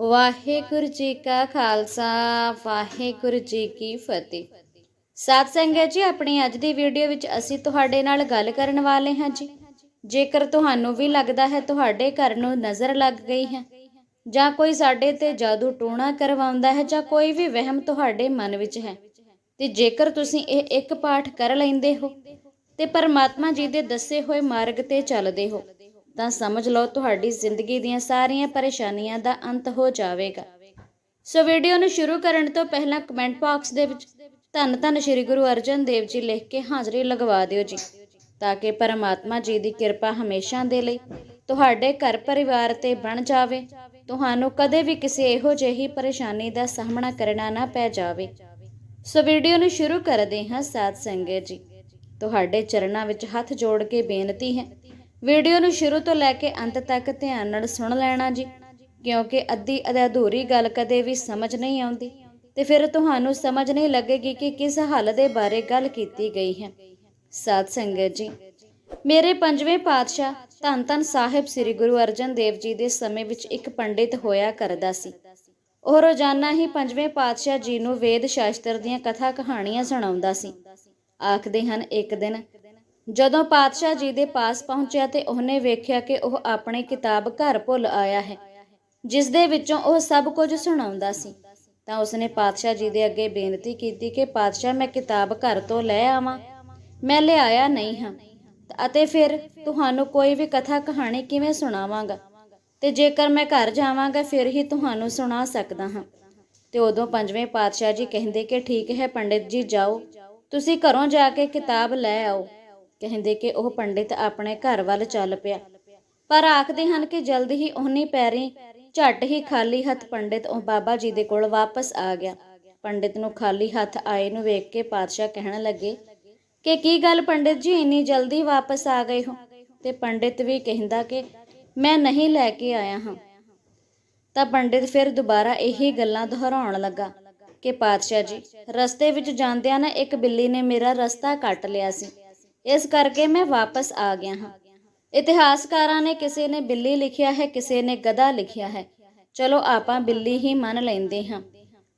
ਵਾਹਿਗੁਰੂ ਜੀ ਕਾ ਖਾਲਸਾ, ਵਾਹਿਗੁਰੂ ਜੀ ਕੀ ਫਤਿਹ। ਸਾਧ ਸੰਗਤ ਜੀ, ਆਪਣੀ ਅੱਜ ਦੀ ਵੀਡੀਓ ਵਿੱਚ ਅਸੀਂ ਤੁਹਾਡੇ ਨਾਲ ਗੱਲ ਕਰਨ ਵਾਲੇ ਹਾਂ ਜੀ। ਜੇਕਰ ਤੁਹਾਨੂੰ ਵੀ ਲੱਗਦਾ ਹੈ ਤੁਹਾਡੇ ਘਰ ਨੂੰ ਨਜ਼ਰ ਲੱਗ ਗਈ ਹੈ, ਜਾਂ ਕੋਈ ਸਾਡੇ ਤੇ ਜਾਦੂ ਟੂਣਾ ਕਰਵਾਉਂਦਾ ਹੈ, ਜਾਂ ਕੋਈ ਵੀ ਵਹਿਮ ਤੁਹਾਡੇ ਮਨ ਵਿੱਚ ਹੈ, ਤੇ ਜੇਕਰ ਤੁਸੀਂ ਇਹ ਇੱਕ ਪਾਠ ਕਰ ਲੈਂਦੇ ਹੋ, ਤੇ ਪਰਮਾਤਮਾ ਜੀ ਦੇ ਦੱਸੇ ਹੋਏ ਮਾਰਗ ਤੇ ਚੱਲਦੇ ਹੋ ਤਾਂ ਸਮਝ ਲਓ ਤੁਹਾਡੀ ਜ਼ਿੰਦਗੀ ਦੀਆਂ ਸਾਰੀਆਂ ਪਰੇਸ਼ਾਨੀਆਂ ਦਾ ਅੰਤ ਹੋ ਜਾਵੇਗਾ। ਸੋ ਵੀਡੀਓ ਨੂੰ ਸ਼ੁਰੂ ਕਰਨ ਤੋਂ ਪਹਿਲਾਂ ਕਮੈਂਟ ਬਾਕਸ ਦੇ ਵਿੱਚ ਧੰਨ ਧੰਨ ਸ਼੍ਰੀ ਗੁਰੂ ਅਰਜਨ ਦੇਵ ਜੀ ਲਿਖ ਕੇ ਹਾਜ਼ਰੀ ਲਗਵਾ ਦਿਓ ਜੀ, ਤਾਂ ਕਿ ਪਰਮਾਤਮਾ ਜੀ ਦੀ ਕਿਰਪਾ ਹਮੇਸ਼ਾ ਦੇ ਲਈ ਤੁਹਾਡੇ ਘਰ ਪਰਿਵਾਰ ਤੇ ਬਣ ਜਾਵੇ। ਤੁਹਾਨੂੰ ਕਦੇ ਵੀ ਕਿਸੇ ਇਹੋ ਜਿਹੀ ਪਰੇਸ਼ਾਨੀ ਦਾ ਸਾਹਮਣਾ ਕਰਨਾ ਨਾ ਪੈ ਜਾਵੇ। ਸੋ ਵੀਡੀਓ ਨੂੰ ਸ਼ੁਰੂ ਕਰਦੇ ਹਾਂ ਸਾਧ ਸੰਗਤ ਜੀ। ਤੁਹਾਡੇ ਚਰਨਾਂ ਵਿੱਚ ਹੱਥ ਜੋੜ ਕੇ ਬੇਨਤੀ ਹੈ ਵੀਡੀਓ ਨੂੰ ਸ਼ੁਰੂ ਤੋਂ ਲੈ ਕੇ ਅੰਤ ਤੱਕ ਧਿਆਨ ਨਾਲ ਸੁਣ ਲੈਣਾ ਜੀ, ਕਿਉਂਕਿ ਅੱਧੀ ਅਧੂਰੀ ਗੱਲ ਕਦੇ ਵੀ ਸਮਝ ਨਹੀਂ ਆਉਂਦੀ ਤੇ ਫਿਰ ਤੁਹਾਨੂੰ ਸਮਝ ਨਹੀਂ ਲੱਗੇਗੀ ਕਿ ਕਿਸ ਹੱਲ ਦੇ ਬਾਰੇ ਗੱਲ ਕੀਤੀ ਗਈ ਹੈ। ਸਾਧ ਸੰਗਤ ਜੀ, ਮੇਰੇ ਪੰਜਵੇਂ ਪਾਤਸ਼ਾਹ ਧੰਨ ਧੰਨ ਸਾਹਿਬ ਸ੍ਰੀ ਗੁਰੂ ਅਰਜਨ ਦੇਵ ਜੀ ਦੇ ਸਮੇਂ ਵਿੱਚ ਇੱਕ ਪੰਡਿਤ ਹੋਇਆ ਕਰਦਾ ਸੀ। ਉਹ ਰੋਜ਼ਾਨਾ ਹੀ ਪੰਜਵੇਂ ਪਾਤਸ਼ਾਹ ਜੀ ਨੂੰ ਵੇਦ ਸ਼ਾਸਤਰ ਦੀਆਂ ਕਥਾ ਕਹਾਣੀਆਂ ਸੁਣਾਉਂਦਾ ਸੀ। ਆਖਦੇ ਹਨ, ਇੱਕ ਦਿਨ ਜਦੋਂ ਪਾਤਸ਼ਾਹ ਜੀ ਦੇ ਪਾਸ ਪਹੁੰਚਿਆ ਤੇ ਉਹਨੇ ਵੇਖਿਆ ਕਿ ਉਹ ਆਪਣੀ ਕਿਤਾਬ ਘਰ ਭੁੱਲ ਆਇਆ ਹੈ, ਜਿਸ ਦੇ ਵਿੱਚੋਂ ਉਹ ਸਭ ਕੁਝ ਸੁਣਾਉਂਦਾ ਸੀ। ਤਾਂ ਉਸਨੇ ਪਾਤਸ਼ਾਹ ਜੀ ਦੇ ਅੱਗੇ ਬੇਨਤੀ ਕੀਤੀ ਕਿ, ਪਾਤਸ਼ਾਹ, ਮੈਂ ਕਿਤਾਬ ਘਰ ਤੋਂ ਲੈ ਆਵਾਂ। ਮੈਂ ਲਿਆਇਆ ਨਹੀਂ ਹਾਂ। ਅਤੇ ਫਿਰ ਤੁਹਾਨੂੰ ਕੋਈ ਵੀ ਕਥਾ ਕਹਾਣੀ ਕਿਵੇਂ ਸੁਣਾਵਾਂਗਾ? ਤੇ ਜੇਕਰ ਮੈਂ ਘਰ ਜਾਵਾਂਗਾ, ਫਿਰ ਹੀ ਤੁਹਾਨੂੰ ਸੁਣਾ ਸਕਦਾ ਹਾਂ। ਤੇ ਉਦੋਂ ਪੰਜਵੇਂ ਪਾਤਸ਼ਾਹ ਜੀ ਕਹਿੰਦੇ ਕਿ, ਠੀਕ ਹੈ, ਪੰਡਿਤ ਜੀ, ਜਾਓ। ਤੁਸੀਂ ਘਰੋਂ ਜਾ ਕੇ ਕਿਤਾਬ ਲੈ ਆਓ। ਕਹਿੰਦੇ ਕਿ ਉਹ ਪੰਡਿਤ ਆਪਣੇ ਘਰ ਵੱਲ ਚੱਲ ਪਿਆ। ਪਰ ਆਖਦੇ ਹਨ ਕਿ ਜਲਦੀ ਹੀ ਉਹਨੀ ਪੈਰੀ ਝੱਟ ਹੀ ਖਾਲੀ ਹੱਥ ਪੰਡਿਤ ਉਹ ਬਾਬਾ ਜੀ ਦੇ ਕੋਲ ਵਾਪਸ ਆ ਗਿਆ। ਪੰਡਿਤ ਨੂੰ ਖਾਲੀ ਹੱਥ ਆਏ ਨੂੰ ਵੇਖ ਕੇ ਪਾਤਸ਼ਾਹ ਕਹਿਣ ਲੱਗੇ, ਕਿ ਕੀ ਗੱਲ ਪੰਡਿਤ ਜੀ, ਇੰਨੀ ਜਲਦੀ ਵਾਪਸ ਆ ਗਏ ਹੋ? ਤੇ ਪੰਡਿਤ ਵੀ ਕਹਿੰਦਾ ਕਿ, ਮੈਂ ਨਹੀਂ ਲੈ ਕੇ ਆਇਆ ਹਾਂ। ਤਾਂ ਪੰਡਿਤ ਫਿਰ ਦੁਬਾਰਾ ਇਹੀ ਗੱਲਾਂ ਦੁਹਰਾਉਣ ਲੱਗਾ ਕਿ ਪਾਤਸ਼ਾਹ ਜੀ, ਰਸਤੇ ਵਿੱਚ ਜਾਂਦਿਆਂ ਨਾ ਇੱਕ ਬਿੱਲੀ ਨੇ ਮੇਰਾ ਰਸਤਾ ਕੱਟ ਲਿਆ ਸੀ। ਇਸ ਕਰਕੇ ਮੈਂ ਵਾਪਸ ਆ ਗਿਆ ਹਾਂ। ਇਤਿਹਾਸਕਾਰਾਂ ਨੇ ਕਿਸੇ ਨੇ ਬਿੱਲੀ ਲਿਖਿਆ ਹੈ, ਕਿਸੇ ਨੇ ਗਧਾ ਲਿਖਿਆ ਹੈ। ਚਲੋ ਆਪਾਂ ਬਿੱਲੀ ਹੀ ਮੰਨ ਲੈਂਦੇ ਹਾਂ।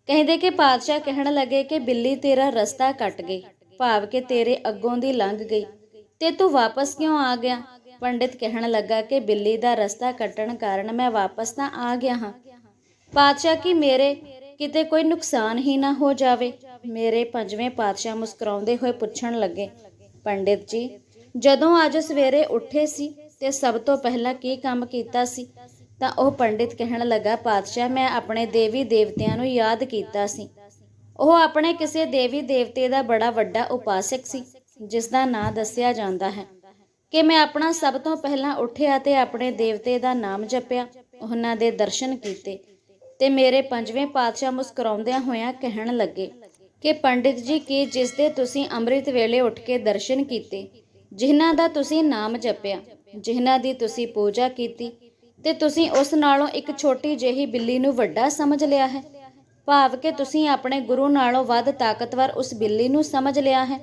ਕਹਿੰਦੇ ਕਿ ਪਾਤਸ਼ਾਹ ਕਹਿਣ ਲੱਗੇ ਕਿ ਬਿੱਲੀ ਤੇਰਾ ਰਸਤਾ ਕੱਟ ਗਈ, ਭਾਵ ਕਿ ਤੇਰੇ ਅੱਗੋਂ ਦੀ ਲੰਘ ਗਈ। ਤੇ ਤੂੰ ਵਾਪਸ ਕਿਉਂ ਆ ਗਿਆ? ਪੰਡਿਤ ਕਹਿਣ ਲੱਗਾ ਕਿ ਬਿੱਲੀ ਦਾ ਰਸਤਾ ਕੱਟਣ ਕਾਰਨ ਮੈਂ ਵਾਪਸ ਤਾਂ ਆ ਗਿਆ ਹਾਂ। ਪਾਤਸ਼ਾਹ ਕੀ ਮੇਰੇ ਕਿਤੇ ਕੋਈ ਨੁਕਸਾਨ ਹੀ ਨਾ ਹੋ ਜਾਵੇ? ਮੇਰੇ ਪੰਜਵੇਂ ਪਾਤਸ਼ਾਹ ਮੁਸਕਰਾਉਂਦੇ ਹੋਏ ਪੁੱਛਣ ਲੱਗੇ ਪੰਡਿਤ ਜੀ, ਜਦੋਂ ਅੱਜ ਸਵੇਰੇ ਉੱਠੇ ਸੀ ਤੇ ਸਭ ਤੋਂ ਪਹਿਲਾਂ ਕੀ ਕੰਮ ਕੀਤਾ ਸੀ, ਤਾਂ ਉਹ ਪੰਡਿਤ ਕਹਿਣ ਲੱਗਾ, ਪਾਤਸ਼ਾਹ, ਮੈਂ ਆਪਣੇ ਦੇਵੀ ਦੇਵਤਿਆਂ ਨੂੰ ਯਾਦ ਕੀਤਾ ਸੀ। ਉਹ ਆਪਣੇ ਕਿਸੇ ਦੇਵੀ ਦੇਵਤੇ ਦਾ ਬੜਾ ਵੱਡਾ ਉਪਾਸਕ ਸੀ, ਜਿਸ ਦਾ ਨਾਂ ਦੱਸਿਆ ਜਾਂਦਾ ਹੈ ਕਿ ਮੈਂ ਆਪਣਾ ਸਭ ਤੋਂ ਪਹਿਲਾਂ ਉੱਠਿਆ ਤੇ ਆਪਣੇ ਦੇਵਤੇ ਦਾ ਨਾਮ ਜਪਿਆ, ਉਹਨਾਂ ਦੇ ਦਰਸ਼ਨ ਕੀਤੇ ਤੇ ਮੇਰੇ ਪੰਜਵੇਂ ਪਾਤਸ਼ਾਹ ਮੁਸਕਰਾਉਂਦਿਆਂ ਹੋਇਆਂ ਕਹਿਣ ਲੱਗੇ ਕਿ ਪੰਡਿਤ ਜੀ ਕੀ ਜਿਸ ਦੇ ਤੁਸੀਂ ਅੰਮ੍ਰਿਤ ਵੇਲੇ ਉੱਠ ਕੇ ਦਰਸ਼ਨ ਕੀਤੇ, ਜਿਨ੍ਹਾਂ ਦਾ ਤੁਸੀਂ ਨਾਮ ਜਪਿਆ, ਜਿਨ੍ਹਾਂ ਦੀ ਤੁਸੀਂ ਪੂਜਾ ਕੀਤੀ, ਤੇ ਤੁਸੀਂ ਉਸ ਨਾਲੋਂ ਇੱਕ ਛੋਟੀ ਜਿਹੀ ਬਿੱਲੀ ਨੂੰ ਵੱਡਾ ਸਮਝ ਲਿਆ ਹੈ? ਭਾਵ ਕਿ ਤੁਸੀਂ ਆਪਣੇ ਗੁਰੂ ਨਾਲੋਂ ਵੱਧ ਤਾਕਤਵਰ ਉਸ ਬਿੱਲੀ ਨੂੰ ਸਮਝ ਲਿਆ ਹੈ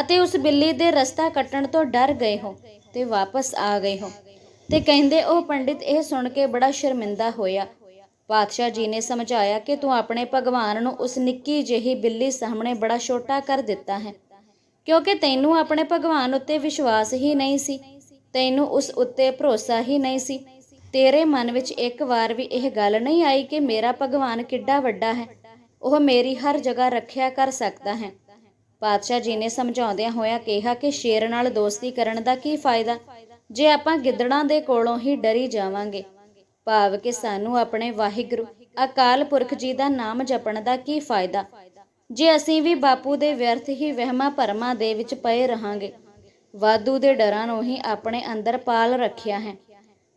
ਅਤੇ ਉਸ ਬਿੱਲੀ ਦੇ ਰਸਤਾ ਕੱਟਣ ਤੋਂ ਡਰ ਗਏ ਹੋ ਤੇ ਵਾਪਸ ਆ ਗਏ ਹੋ। ਤੇ ਕਹਿੰਦੇ ਉਹ ਪੰਡਿਤ ਇਹ ਸੁਣ ਕੇ ਬੜਾ ਸ਼ਰਮਿੰਦਾ ਹੋਇਆ ਪਾਤਸ਼ਾਹ ਜੀ ਨੇ ਸਮਝਾਇਆ ਕਿ ਤੂੰ ਆਪਣੇ ਭਗਵਾਨ ਨੂੰ ਉਸ ਨਿੱਕੀ ਜਿਹੀ ਬਿੱਲੀ ਸਾਹਮਣੇ ਬੜਾ ਛੋਟਾ ਕਰ ਦਿੱਤਾ ਹੈ। ਕਿਉਂਕਿ ਤੈਨੂੰ ਆਪਣੇ ਭਗਵਾਨ ਉੱਤੇ ਵਿਸ਼ਵਾਸ ਹੀ ਨਹੀਂ ਸੀ, ਤੈਨੂੰ ਉਸ ਉੱਤੇ ਭਰੋਸਾ ਹੀ ਨਹੀਂ ਸੀ। ਤੇਰੇ ਮਨ ਵਿੱਚ ਇੱਕ ਵਾਰ ਵੀ ਇਹ ਗੱਲ ਨਹੀਂ ਆਈ ਕਿ ਮੇਰਾ ਭਗਵਾਨ ਕਿੱਡਾ ਵੱਡਾ ਹੈ, ਉਹ ਮੇਰੀ ਹਰ ਜਗ੍ਹਾ ਰੱਖਿਆ ਕਰ ਸਕਦਾ ਹੈ। ਪਾਤਸ਼ਾਹ ਜੀ ਨੇ ਸਮਝਾਉਂਦਿਆਂ ਹੋਇਆ ਕਿਹਾ ਕਿ ਸ਼ੇਰ ਨਾਲ ਦੋਸਤੀ ਕਰਨ ਦਾ ਕੀ ਫਾਇਦਾ? ਜੇ ਆਪਾਂ ਗਿੱਦੜਾਂ ਦੇ ਕੋਲੋਂ ਹੀ ਡਰੀ ਜਾਵਾਂਗੇ ਭਾਵ ਕਿ ਸਾਨੂੰ ਆਪਣੇ ਵਾਹਿਗੁਰੂ, ਅਕਾਲ ਪੁਰਖ ਜੀ ਦਾ ਨਾਮ ਜਪਣ ਦਾ ਕੀ ਫਾਇਦਾ? ਜੇ ਅਸੀਂ ਵੀ ਬਾਪੂ ਦੇ ਵਿਅਰਥ ਹੀ ਵਹਿਮਾਂ ਭਰਮਾਂ ਦੇ ਵਿੱਚ ਪਏ ਰਹਾਂਗੇ, ਵਾਧੂ ਦੇ ਡਰਾਂ ਨੂੰ ਹੀ ਆਪਣੇ ਅੰਦਰ ਪਾਲ ਰੱਖਿਆ ਹੈ,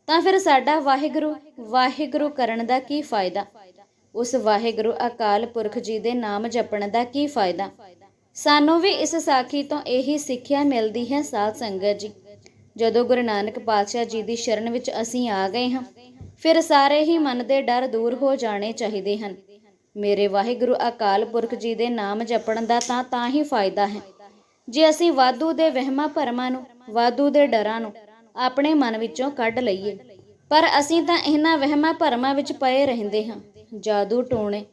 ਤਾਂ ਫਿਰ ਸਾਡਾ ਵਾਹਿਗੁਰੂ ਵਾਹਿਗੁਰੂ ਕਰਨ ਦਾ ਕੀ ਫਾਇਦਾ? ਉਸ ਵਾਹਿਗੁਰੂ, ਅਕਾਲ ਪੁਰਖ ਜੀ ਦੇ ਨਾਮ ਜਪਣ ਦਾ ਕੀ ਫਾਇਦਾ? ਸਾਨੂੰ ਵੀ ਇਸ ਸਾਖੀ ਤੋਂ ਇਹੀ ਸਿੱਖਿਆ ਮਿਲਦੀ ਹੈ ਸਾਧ ਸੰਗਤ ਜੀ। ਜਦੋਂ ਗੁਰੂ ਨਾਨਕ ਪਾਤਸ਼ਾਹ ਜੀ ਦੀ ਸ਼ਰਨ ਵਿੱਚ ਅਸੀਂ ਆ ਗਏ ਹਾਂ ਫਿਰ ਸਾਰੇ ਹੀ ਮਨ ਦੇ ਡਰ ਦੂਰ ਹੋ ਜਾਣੇ ਚਾਹੀਦੇ ਹਨ। ਮੇਰੇ ਵਾਹਿਗੁਰੂ ਅਕਾਲ ਪੁਰਖ ਜੀ ਦੇ ਨਾਮ ਜਪਣ ਦਾ ਤਾਂ ਤਾਂ ਹੀ ਫਾਇਦਾ ਹੈ। ਜੇ ਅਸੀਂ ਵਾਧੂ ਦੇ ਵਹਿਮਾਂ ਭਰਮਾਂ ਨੂੰ, ਵਾਧੂ ਦੇ ਡਰਾਂ ਨੂੰ ਆਪਣੇ ਮਨ ਵਿੱਚੋਂ ਕੱਢ ਲਈਏ, ਪਰ ਅਸੀਂ ਤਾਂ ਇਹਨਾਂ ਵਹਿਮਾਂ ਭਰਮਾਂ ਵਿੱਚ ਪਏ ਰਹਿੰਦੇ ਹਾਂ। ਜਾਦੂ ਟੋਣੇ,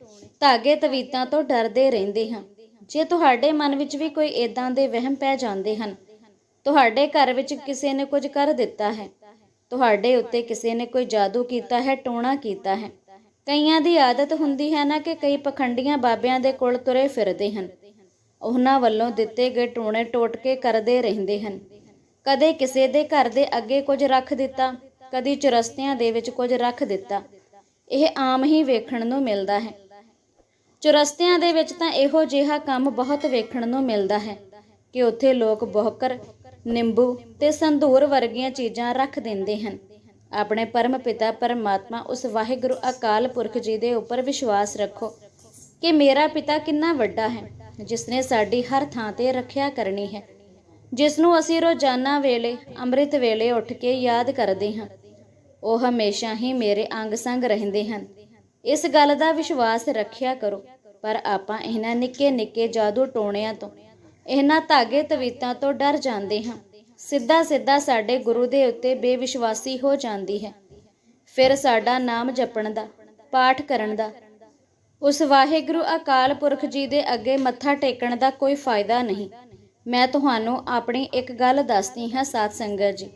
ਧਾਗੇ ਤਵੀਤਾਂ ਤੋਂ ਡਰਦੇ ਰਹਿੰਦੇ ਹਾਂ। ਜੇ ਤੁਹਾਡੇ ਮਨ ਵਿੱਚ ਵੀ ਕੋਈ ਏਦਾਂ ਦੇ ਵਹਿਮ ਪੈ ਜਾਂਦੇ ਹਨ, ਤੁਹਾਡੇ ਘਰ ਵਿੱਚ ਕਿਸੇ ਨੇ ਕੁਝ ਕਰ ਦਿੱਤਾ ਹੈ ਤੁਹਾਡੇ ਉੱਤੇ ਕਿਸੇ ਨੇ ਕੋਈ ਜਾਦੂ ਕੀਤਾ ਹੈ, ਟੋਣਾ ਕੀਤਾ ਹੈ। ਕਈਆਂ ਦੀ ਆਦਤ ਹੁੰਦੀ ਹੈ ਨਾ ਕਿ ਕਈ ਪਖੰਡੀਆਂ ਬਾਬਿਆਂ ਦੇ ਕੋਲ ਤੁਰੇ ਫਿਰਦੇ ਹਨ। ਉਹਨਾਂ ਵੱਲੋਂ ਦਿੱਤੇ ਗਏ ਟੋਣੇ ਟੋਟਕੇ ਕਰਦੇ ਰਹਿੰਦੇ ਹਨ। ਕਦੇ ਕਿਸੇ ਦੇ ਘਰ ਦੇ ਅੱਗੇ ਕੁਝ ਰੱਖ ਦਿੱਤਾ, ਕਦੀ ਚੁਰਸਤਿਆਂ ਦੇ ਵਿੱਚ ਕੁਝ ਰੱਖ ਦਿੱਤਾ। ਇਹ ਆਮ ਹੀ ਵੇਖਣ ਨੂੰ ਮਿਲਦਾ ਹੈ। ਚੁਰਸਤਿਆਂ ਦੇ ਵਿੱਚ ਤਾਂ ਇਹੋ ਜਿਹਾ ਕੰਮ ਬਹੁਤ ਵੇਖਣ ਨੂੰ ਮਿਲਦਾ ਹੈ ਕਿ ਉੱਥੇ ਲੋਕ ਬੋਹਕਰ ਨਿੰਬੂ ਤੇ ਸੰਧੂਰ ਵਰਗੀਆਂ ਚੀਜ਼ਾਂ ਰੱਖ ਦਿੰਦੇ ਹਨ। ਆਪਣੇ ਪਰਮ ਪਿਤਾ ਪਰਮਾਤਮਾ ਉਸ ਵਾਹਿਗੁਰੂ ਅਕਾਲ ਪੁਰਖ ਜੀ ਦੇ ਉੱਪਰ ਵਿਸ਼ਵਾਸ ਰੱਖੋ ਕਿ ਮੇਰਾ ਪਿਤਾ ਕਿੰਨਾ ਵੱਡਾ ਹੈ ਜਿਸ ਨੇ ਸਾਡੀ ਹਰ ਥਾਂ ਤੇ ਰੱਖਿਆ ਕਰਨੀ ਹੈ। ਜਿਸ ਨੂੰ ਅਸੀਂ ਰੋਜ਼ਾਨਾ ਵੇਲੇ, ਅੰਮ੍ਰਿਤ ਵੇਲੇ ਉੱਠ ਕੇ ਯਾਦ ਕਰਦੇ ਹਾਂ, ਉਹ ਹਮੇਸ਼ਾ ਹੀ ਮੇਰੇ ਅੰਗ ਸੰਗ ਰਹਿੰਦੇ ਹਨ। ਇਸ ਗੱਲ ਦਾ ਵਿਸ਼ਵਾਸ ਰੱਖਿਆ ਕਰੋ, ਪਰ ਆਪਾਂ ਇਹਨਾਂ ਨਿੱਕੇ ਨਿੱਕੇ ਜਾਦੂ ਟੋਣਿਆਂ ਤੋਂ ਇਹਨਾਂ ਧਾਗੇ ਤਵੀਤਾਂ ਤੋਂ ਡਰ ਜਾਂਦੇ ਹਾਂ। ਸਿੱਧਾ ਸਿੱਧਾ ਸਾਡੇ ਗੁਰੂ ਦੇ ਉੱਤੇ ਬੇਵਿਸ਼ਵਾਸੀ ਹੋ ਜਾਂਦੀ ਹੈ। ਫਿਰ ਸਾਡਾ ਨਾਮ ਜਪਣ ਦਾ, ਪਾਠ ਕਰਨ ਦਾ, ਉਸ ਵਾਹਿਗੁਰੂ ਅਕਾਲ ਪੁਰਖ ਜੀ ਦੇ ਅੱਗੇ ਮੱਥਾ ਟੇਕਣ ਦਾ ਕੋਈ ਫਾਇਦਾ ਨਹੀਂ। ਮੈਂ ਤੁਹਾਨੂੰ ਆਪਣੀ ਇੱਕ ਗੱਲ ਦੱਸਦੀ ਹਾਂ ਸਾਧ ਸੰਗਤ ਜੀ।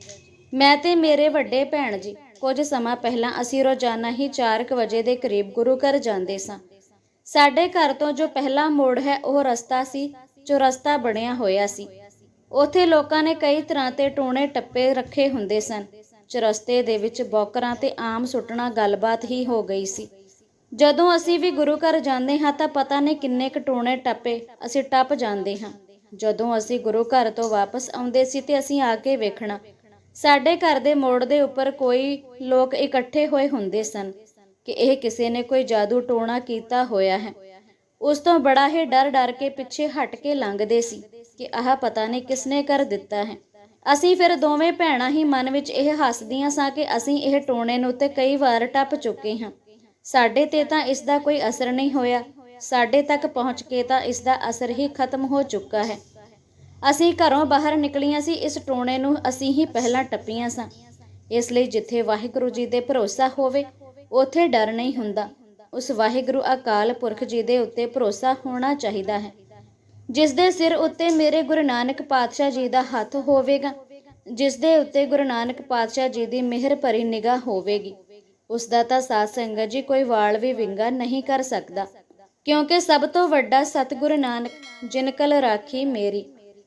ਮੈਂ ਤੇ ਮੇਰੇ ਵੱਡੇ ਭੈਣ ਜੀ, ਕੁਝ ਸਮਾਂ ਪਹਿਲਾਂ ਅਸੀਂ ਰੋਜ਼ਾਨਾ ਹੀ 4:00 ਵਜੇ ਦੇ ਕਰੀਬ ਗੁਰੂ ਘਰ ਜਾਂਦੇ ਸਾਂ। ਸਾਡੇ ਘਰ ਤੋਂ ਜੋ ਪਹਿਲਾ ਮੋੜ ਹੈ ਉਹ ਰਸਤਾ ਸੀ ਚੁਰਸਤਾ ਬਣਿਆ ਹੋਇਆ ਸੀ। ਉੱਥੇ ਲੋਕਾਂ ਨੇ ਕਈ ਤਰ੍ਹਾਂ ਤੇ ਟੋਣੇ ਟੱਪੇ ਰੱਖੇ ਹੁੰਦੇ ਸਨ, ਚਰਸਤੇ ਦੇ ਵਿੱਚ ਬੌਕਰਾਂ ਤੇ ਆਮ ਸੁੱਟਣਾ ਗੱਲਬਾਤ ਹੀ ਹੋ ਗਈ ਸੀ। ਜਦੋਂ ਅਸੀਂ ਵੀ ਗੁਰੂ ਘਰ ਜਾਂਦੇ ਹਾਂ ਤਾਂ ਪਤਾ ਨਹੀਂ ਕਿੰਨੇ ਕੁ ਟੋਣੇ ਟੱਪੇ ਅਸੀਂ ਟੱਪ ਜਾਂਦੇ ਹਾਂ। ਜਦੋਂ ਅਸੀਂ ਗੁਰੂ ਘਰ ਤੋਂ ਵਾਪਸ ਆਉਂਦੇ ਸੀ ਤੇ ਅਸੀਂ ਆ ਕੇ ਵੇਖਣਾ, ਸਾਡੇ ਘਰ ਦੇ ਮੋੜ ਦੇ ਉੱਪਰ ਕੋਈ ਲੋਕ ਇਕੱਠੇ ਹੋਏ ਹੁੰਦੇ ਸਨ ਕਿ ਇਹ ਕਿਸੇ ਨੇ ਕੋਈ ਜਾਦੂ ਟੋਣਾ ਕੀਤਾ ਹੋਇਆ ਹੈ। ਉਸ ਤੋਂ ਬੜਾ ਹੀ ਡਰ ਡਰ ਕੇ ਪਿੱਛੇ ਹਟ ਕੇ ਲੰਘਦੇ ਸੀ ਕਿ ਆਹ ਪਤਾ ਨਹੀਂ ਕਿਸਨੇ ਕਰ ਦਿੱਤਾ ਹੈ। ਅਸੀਂ ਫਿਰ ਦੋਵੇਂ ਭੈਣਾਂ ਹੀ ਮਨ ਵਿੱਚ ਇਹ ਹੱਸਦੀਆਂ ਸਾਂ ਕਿ ਅਸੀਂ ਇਹ ਟੋਣੇ ਨੂੰ ਤੇ ਕਈ ਵਾਰ ਟੱਪ ਚੁੱਕੇ ਹਾਂ। ਸਾਡੇ ਤੇ ਤਾਂ ਇਸ ਦਾ ਕੋਈ ਅਸਰ ਨਹੀਂ ਹੋਇਆ। ਸਾਡੇ ਤੱਕ ਪਹੁੰਚ ਕੇ ਤਾਂ ਇਸ ਦਾ ਅਸਰ ਹੀ ਖਤਮ ਹੋ ਚੁੱਕਾ ਹੈ। ਅਸੀਂ ਘਰੋਂ ਬਾਹਰ ਨਿਕਲੀਆਂ ਸੀ, ਇਸ ਟੋਣੇ ਨੂੰ ਅਸੀਂ ਹੀ ਪਹਿਲਾਂ ਟੱਪੀਆਂ ਸਾਂ। ਇਸ ਲਈ ਜਿੱਥੇ ਵਾਹਿਗੁਰੂ ਜੀ ਦੇ ਭਰੋਸਾ ਹੋਵੇ, ਉਥੇ ਡਰ ਨਹੀਂ ਹੁੰਦਾ। ਉਸ ਵਾਹਿਗੁਰੂ ਅਕਾਲ ਪੁਰਖ ਜੀ ਦੇ ਉੱਤੇ ਭਰੋਸਾ ਹੋਣਾ ਚਾਹੀਦਾ ਹੈ। ਜਿਸ ਦੇ ਸਿਰ ਉੱਤੇ ਮੇਰੇ ਗੁਰੂ ਨਾਨਕ ਪਾਤਸ਼ਾਹ ਜੀ ਦਾ ਹੱਥ ਹੋਵੇਗਾ, ਜਿਸ ਦੇ ਉੱਤੇ ਗੁਰੂ ਨਾਨਕ ਪਾਤਸ਼ਾਹ ਜੀ ਦੀ ਮਿਹਰ ਭਰੀ ਨਿਗਾਹ ਹੋਵੇਗੀ, ਉਸ ਦਾ ਤਾਂ ਸਾਧ ਸੰਗਤ ਜੀ ਕੋਈ ਵਾਲ ਵੀ ਵਿੰਗਾ ਨਹੀਂ ਕਰ ਸਕਦਾ। ਕਿਉਂਕਿ ਸਭ ਤੋਂ ਵੱਡਾ ਸਤਿਗੁਰੂ ਨਾਨਕ, ਜਿਨ ਕਲ ਰਾਖੀ ਮੇਰੀ।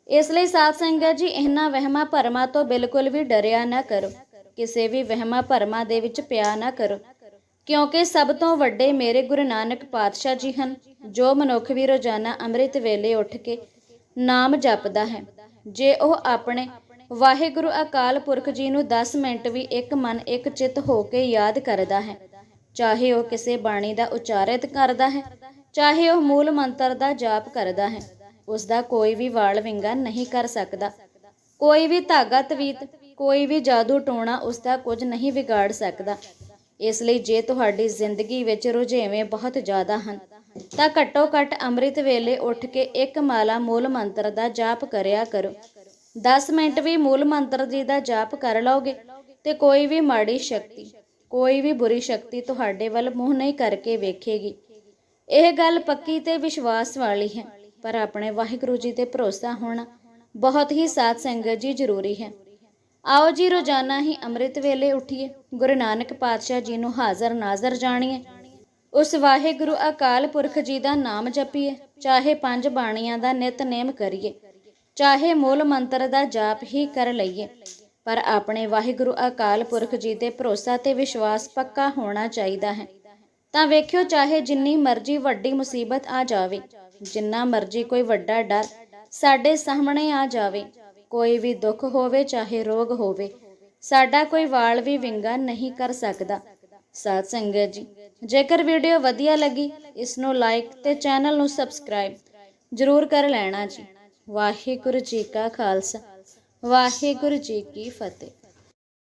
ਇਸ ਲਈ ਸਾਧ ਸੰਗਤ ਜੀ, ਇਹਨਾਂ ਵਹਿਮਾਂ ਭਰਮਾਂ ਤੋਂ ਬਿਲਕੁਲ ਵੀ ਡਰਿਆ ਨਾ ਕਰੋ। ਕਿਸੇ ਵੀ ਵਹਿਮਾਂ ਭਰਮਾਂ ਦੇ ਵਿੱਚ ਪਿਆ ਨਾ ਕਰੋ। ਕਿਉਂਕਿ ਸਭ ਤੋਂ ਵੱਡੇ ਮੇਰੇ ਗੁਰੂ ਨਾਨਕ ਪਾਤਸ਼ਾਹ ਜੀ ਹਨ, ਜੋ ਮਨੁੱਖ ਵੀ ਰੋਜ਼ਾਨਾ ਅੰਮ੍ਰਿਤ ਵੇਲੇ ਉੱਠ ਕੇ ਨਾਮ ਜਪਦਾ ਹੈ। ਜੇ ਉਹ ਆਪਣੇ ਵਾਹਿਗੁਰੂ ਅਕਾਲ ਪੁਰਖ ਜੀ ਨੂੰ 10 ਮਿੰਟ ਵੀ ਇੱਕ ਮਨ ਇੱਕ ਚਿੱਤ ਹੋ ਕੇ ਯਾਦ ਕਰਦਾ ਹੈ, ਚਾਹੇ ਉਹ ਕਿਸੇ ਬਾਣੀ ਦਾ ਉਚਾਰਿਤ ਕਰਦਾ ਹੈ, ਚਾਹੇ ਉਹ ਮੂਲ ਮੰਤਰ ਦਾ ਜਾਪ ਕਰਦਾ ਹੈ ਉਸ ਦਾ ਕੋਈ ਵੀ ਵਾਲ ਵਿੰਗਾ ਨਹੀਂ ਕਰ ਸਕਦਾ। ਕੋਈ ਵੀ ਧਾਗਾ ਤਵੀਤ ਕੋਈ ਵੀ ਜਾਦੂ ਟੋਣਾ ਉਸ ਦਾ ਕੁਝ ਨਹੀਂ ਵਿਗਾੜ ਸਕਦਾ। ਇਸ ਲਈ ਜੇ ਤੁਹਾਡੀ ਜ਼ਿੰਦਗੀ ਵਿੱਚ ਰੁਝੇਵੇਂ ਬਹੁਤ ਜ਼ਿਆਦਾ ਹਨ, ਤਾਂ ਘੱਟੋ ਘੱਟ ਅੰਮ੍ਰਿਤ ਵੇਲੇ ਉੱਠ ਕੇ ਇੱਕ ਮਾਲਾ ਮੂਲ ਮੰਤਰ ਦਾ ਜਾਪ ਕਰਿਆ ਕਰੋ। 10 ਮਿੰਟ ਵੀ ਮੂਲ ਮੰਤਰ ਜੀ ਦਾ ਜਾਪ ਕਰ ਲਓਗੇ ਤੇ ਕੋਈ ਵੀ ਮਾੜੀ ਸ਼ਕਤੀ, ਕੋਈ ਵੀ ਬੁਰੀ ਸ਼ਕਤੀ ਤੁਹਾਡੇ ਵੱਲ ਮੂੰਹ ਨਹੀਂ ਕਰਕੇ ਵੇਖੇਗੀ। ਇਹ ਗੱਲ ਪੱਕੀ ਤੇ ਵਿਸ਼ਵਾਸ ਵਾਲੀ ਹੈ, ਪਰ ਆਪਣੇ ਵਾਹਿਗੁਰੂ ਜੀ ਤੇ ਭਰੋਸਾ ਹੋਣਾ ਬਹੁਤ ਹੀ ਸਾਧ ਸੰਗਤ ਜੀ ਜ਼ਰੂਰੀ ਹੈ। ਆਓ ਜੀ, ਰੋਜ਼ਾਨਾ ਹੀ ਅੰਮ੍ਰਿਤ ਵੇਲੇ ਉਠੀਏ। ਗੁਰੂ ਨਾਨਕ ਪਾਤਸ਼ਾਹ ਜੀ ਨੂੰ ਹਾਜ਼ਰ ਨਾਜ਼ਰ ਜਾਣੀਏ। ਉਸ ਵਾਹਿਗੁਰੂ ਅਕਾਲ ਪੁਰਖ ਜੀ ਦਾ ਨਾਮ ਜਪੀਏ। ਚਾਹੇ ਪੰਜ ਬਾਣੀਆਂ ਦਾ ਨਿਤਨੇਮ ਕਰੀਏ। ਚਾਹੇ ਮੂਲ ਮੰਤਰ ਦਾ ਜਾਪ ਹੀ ਕਰ ਲਈਏ। ਪਰ ਆਪਣੇ ਵਾਹਿਗੁਰੂ ਅਕਾਲ ਪੁਰਖ ਜੀ ਤੇ ਭਰੋਸਾ ਤੇ ਵਿਸ਼ਵਾਸ ਪੱਕਾ ਹੋਣਾ ਚਾਹੀਦਾ ਹੈ। ਤਾਂ ਵੇਖਿਓ, ਚਾਹੇ ਜਿੰਨੀ ਮਰਜ਼ੀ ਵੱਡੀ ਮੁਸੀਬਤ ਆ ਜਾਵੇ, ਜਿੰਨਾ ਮਰਜ਼ੀ ਕੋਈ ਵੱਡਾ ਡਰ ਸਾਡੇ ਸਾਹਮਣੇ ਆ ਜਾਵੇ ਕੋਈ ਵੀ ਦੁੱਖ ਹੋਵੇ, ਚਾਹੇ ਰੋਗ ਹੋਵੇ, ਸਾਡਾ ਕੋਈ ਵਾਲ ਵੀ ਵਿੰਗਾ ਨਹੀਂ ਕਰ ਸਕਦਾ। ਸਾਧ ਸੰਗਤ ਜੀ, ਜੇਕਰ ਵੀਡੀਓ ਵਧੀਆ ਲੱਗੀ, ਇਸ ਨੂੰ ਲਾਈਕ ਤੇ ਚੈਨਲ ਨੂੰ ਸਬਸਕ੍ਰਾਈਬ ਜ਼ਰੂਰ ਕਰ ਲੈਣਾ ਜੀ। ਵਾਹਿਗੁਰੂ ਜੀ ਕਾ ਖਾਲਸਾ, ਵਾਹਿਗੁਰੂ ਜੀ ਕੀ ਫਤਿਹ।